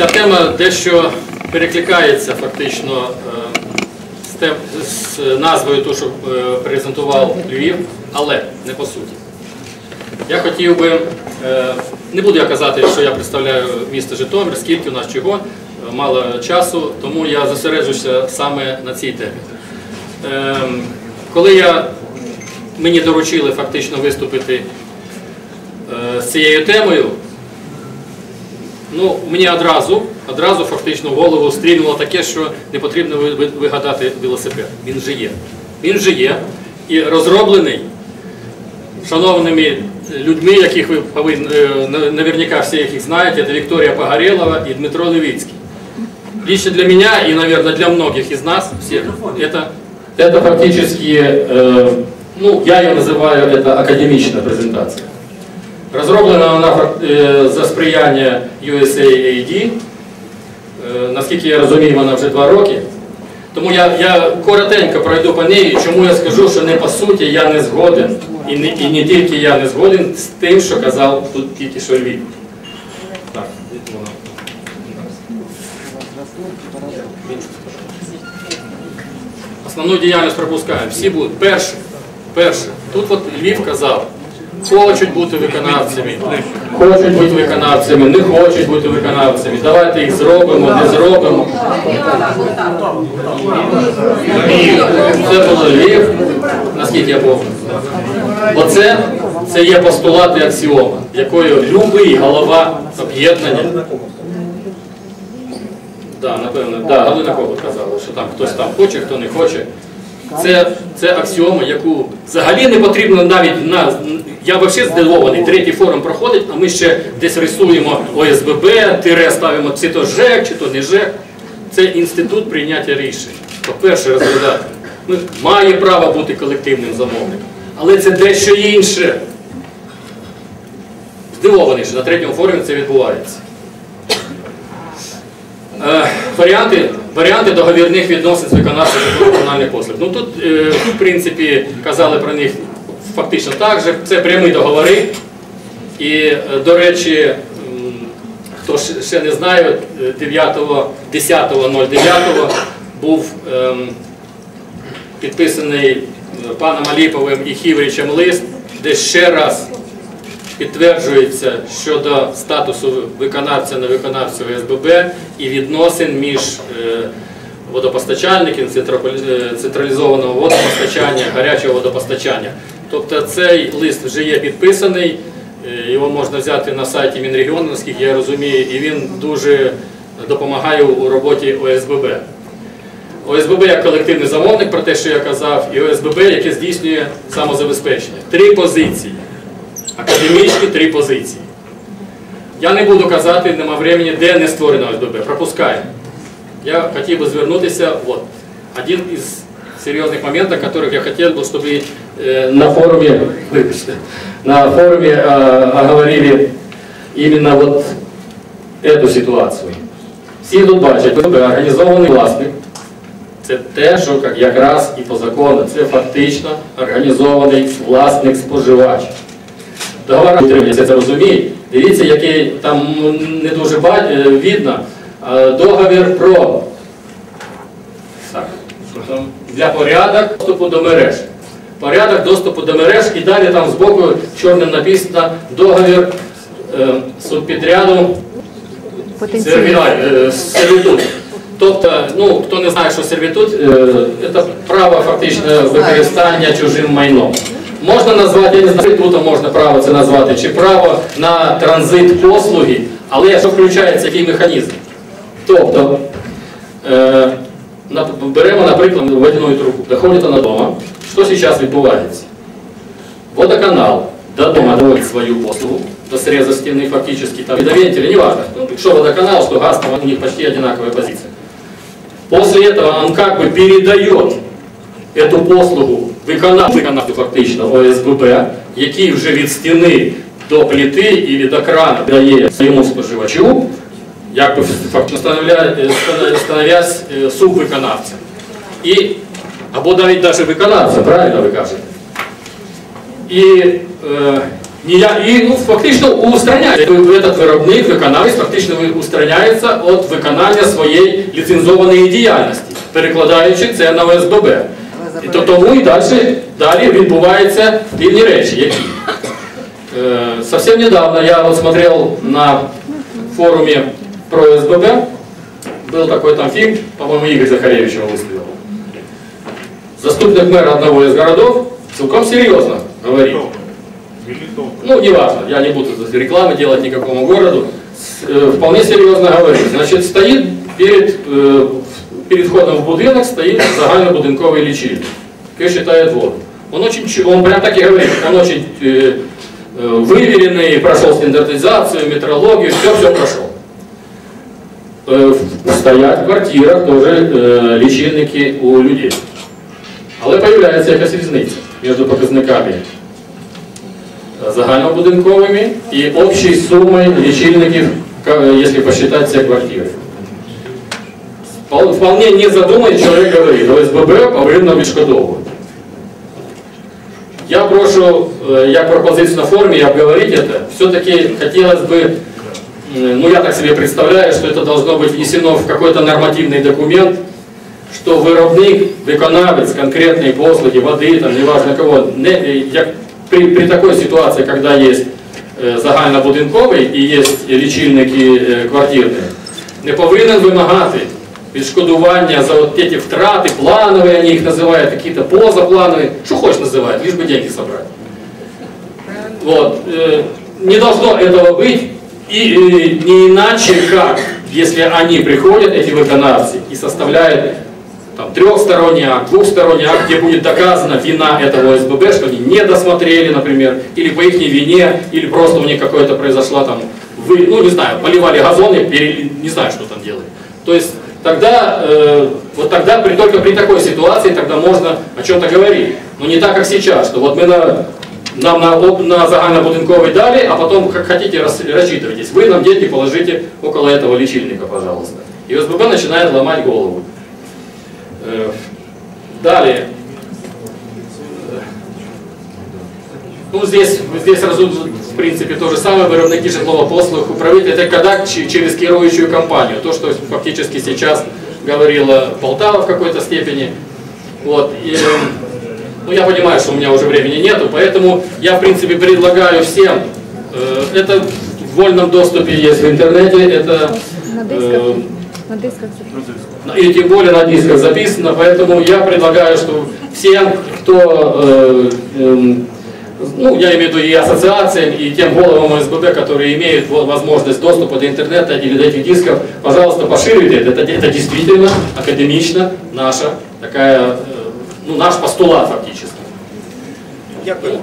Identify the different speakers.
Speaker 1: ця тема дещо перекликається фактично е, з, назвою, ту, що е, презентував Львів, але не по суті. Я хотів би, е, не буду я казати, що я представляю місто Житомир, скільки у нас чого, мало часу, тому я зосереджуся саме на цій темі. Коли я, мені доручили фактично виступити з цією темою, ну, мені одразу, одразу фактично в голову стрільнуло таке, що не потрібно ви- ви- вигадати велосипед. Він же є. Він же є і розроблений шановними людьми, яких ви повинні, е, на- наверняка всі їх знаєте, це Вікторія Погорелова и Дмитро Левицкий. Лично для меня и, наверное, для многих из нас всех, это, это фактически, э, ну, я ее называю, это академичная презентация. Розроблена вона е, за сприяння USAID. Е, Наскільки я розумію, вона вже два роки. Тому я, я коротенько пройду по неї, чому я скажу, що не по суті я не згоден. І не, і не тільки я не згоден з тим, що казав тут тільки що Львів. Так. Основну діяльність пропускаємо. Всі будуть. Перше, перше. Тут от Львів казав, хочуть бути виконавцями, хочуть бути виконавцями, не хочуть бути виконавцями. Давайте їх зробимо, не зробимо. Це було Львів, наскільки я пам'ятаю. Оце це є постулат і аксіома, якою любий голова об'єднання. Да, напевно, да, Галина Когут казала, що там хтось там хоче, хто не хоче. Це, це аксіома, яку взагалі не потрібно навіть на. Я взагалі здивований. Третій форум проходить, а ми ще десь рисуємо ОСББ, тире ставимо чи то ЖЕК, чи то не ЖЕК. Це інститут прийняття рішень. По-перше, розглядати. Ну, має право бути колективним замовником. Але це дещо інше. Здивований, що на третьому форумі це відбувається. Е, Варіанти, варіанти договірних відносин з виконавцем комунальних послуг. Ну тут, е, в принципі, казали про них фактично так же. Це прямі договори. І, е, до речі, хто ще- не знає, е, 9, 10.09 був ем, підписаний е, паном Аліповим і Хівричем лист, де ще раз підтверджується щодо статусу виконавця на виконавця ОСББ і відносин між е, водопостачальником е, централізованого водопостачання, гарячого водопостачання. Тобто цей лист вже є підписаний, е, його можна взяти на сайті Мінрегіону, наскільки я розумію, і він дуже допомагає у роботі ОСББ. ОСББ як колективний замовник, про те, що я казав, і ОСББ, яке здійснює самозабезпечення. Три позиції. Академічні три позиції. Я не буду казати, нема времени, де не створено ОСББ. Пропускаємо. Я хотів би звернутися, вот, один із серйозних моментів, яких я би, щоб ви, е, на вибачте, на форумі е, оговорили именно вот эту ситуацію. Всі тут бачать, організований власник, це те, що як- якраз і по закону, це фактично організований власник споживач. Договора утримується, це розуміють. Дивіться, який там не дуже е, видно. Договір про? Для порядок доступу до мереж. Порядок доступу до мереж і далі там збоку чорним написано договір е, субпідряду. Е, сервітут. Тобто, ну, хто не знає, що сервітут, е, це право фактично використання чужим майном. Можна назвати, я не знаю, тут можна право це назвати, чи право на транзит послуги, але що включається який механізм? Тобто, е, беремо, наприклад, водяну трубу, доходить вона дома. Що зараз відбувається? Водоканал до дома доводит свою послугу, до среза стены фактически, там, и до вентиля, неважно. Ну, что водоканал, что газ, там у них почти одинаковая позиция. После этого он как бы передает эту послугу виконавцю, виконавцю фактично ОСББ, який вже від стіни до плити і до крана дає своєму споживачу, як би фактично становля- е, е, субвиконавцем. І, або навіть навіть виконавцем, правильно ви кажете? І е, і ну, фактично устраняється. Виробник, виконавець фактично устраняється від виконання своєї ліцензованої діяльності, перекладаючи це на ОСББ. І то тому і далі, далі відбуваються дивні речі, які. Э, Совсем недавно я вот смотрел на форуме про СББ, был такой там фильм, по-моему, Игорь Захаревич его выставил. Заступник мэра одного из городов целком серьезно говорит. Ну, неважно, я не буду рекламы делать никакому городу. Э, Вполне серьезно говорит. Значит, стоит перед, э, перед входом в будинок стоит загальнобудинковый лечильник. Как считает воду. Он очень, он прям так и говорит, он очень э, э, выверенный, прошел стандартизацию, метрологию, все-все прошел. Э, в- Стоять в квартирах тоже э, лічильники у людей. Але появляється якась різниця між показниками загальнобудинковими і общей сумою лічильників, ка- якщо посчитать все квартири. Впол- Вполне не задумать, чоловік говорить, ОСББ повинно відшкодовувати. Я прошу, э, як пропозицию на форуме, обговорить это. Все-таки хотелось бы, э, ну я так себе представляю, что это должно быть внесено в какой-то нормативный документ, що виробник, виконавець конкретної послуги, води, там, неважно кого, не, е, як при, при такой ситуації, коли є е, загальнобудинковий і є лічильники е, квартирні, не повинен вимагати відшкодування за от ці втрати, планові, вони їх називають, якісь позапланові, що хочеш називають, лишь би деньги собрати. Вот. э, Не должно этого быть. и э, не иначе как, если они приходят, эти выполнявцы, и составляют там, трехсторонний акт, двухсторонний акт, где будет доказана вина этого СББ, что они не досмотрели, например, или по их вине, или просто у них какое-то произошло там, вы, ну не знаю, поливали газоны, не знаю, что там делали. То есть тогда, э, вот тогда при, только при такой ситуации тогда можно о чем-то говорить. Но не так, как сейчас, что вот мы на, нам на, на загальнобудинковый дали, а потом, как хотите, рас- рассчитывайтесь. Вы нам деньги положите около этого лечильника, пожалуйста. И ОСББ начинает ломать голову. Э, Далее. Ну, здесь, здесь разум, в принципе, то же самое, виробники житлово-послуг управитель, это когда через керующую компанию, то, что фактически сейчас говорила Полтава в какой-то степени. Вот. И, э, ну, я понимаю, что у меня уже времени нету, поэтому я, в принципе, предлагаю всем, э, это в вольном доступе есть в интернете, это
Speaker 2: На
Speaker 1: э,
Speaker 2: дисках. На дисках записано.
Speaker 1: и тем более на дисках записано, поэтому я предлагаю, что всем, кто, э, эм, ну, я имею в виду и ассоциациям, и тем головам СББ, которые имеют во- возможность доступа до интернета или до этих дисков, пожалуйста, это. Это, это действительно академично наша такая, э, ну, наш постулат фактически.
Speaker 3: Дякую.